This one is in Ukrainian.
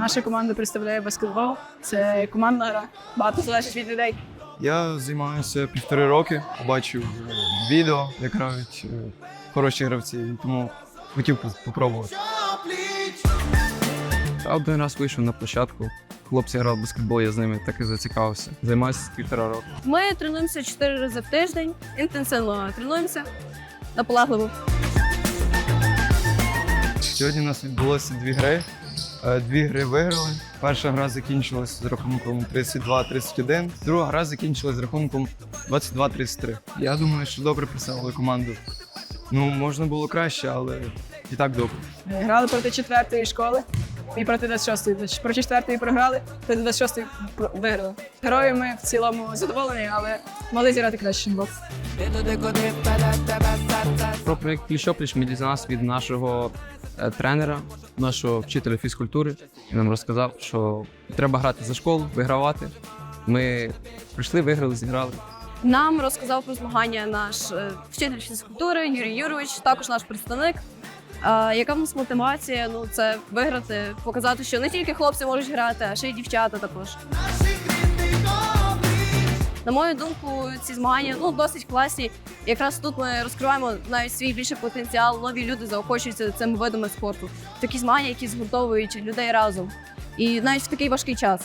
Наша команда представляє баскетбол. Це командна гра. Багато залежить від людей. Я займаюся півтори роки, побачив е, відео, як грають е, хороші гравці, тому хотів спробувати. Один раз вийшов на площадку. Хлопці грали в баскетбол, я з ними так і зацікавився. Займаюся півтора року. Ми тренуємося чотири рази в тиждень, інтенсивно тренуємося наполегливо. Сьогодні у нас відбулося дві гри. Е, Дві гри виграли. Перша гра закінчилась з рахунком 32-31, друга гра закінчилась з рахунком 22-33. Я думаю, що добре представили команду. Ну, можна було краще, але і так добре. Грали проти четвертої школи і проти 26-ї. Значить, Проти четвертої програли, проти 26-ї про- виграли. Герої ми в цілому задоволені, але могли зіграти краще. ніж бокс. Про проєкт Пліч-опліч ми дізналися від нашого е, тренера, нашого вчителя фізкультури. Він нам розказав, що треба грати за школу, вигравати. Ми прийшли, виграли, зіграли. Нам розказав про змагання наш е, вчитель фізкультури Юрій Юрович, також наш представник. Е, Яка в нас мотивація? Ну це виграти, показати, що не тільки хлопці можуть грати, а ще й дівчата також. На мою думку, ці змагання ну досить класні. Якраз тут ми розкриваємо навіть свій більший потенціал. Нові люди заохочуються цими видами спорту. Такі змагання, які згуртовують людей разом. І навіть в такий важкий час.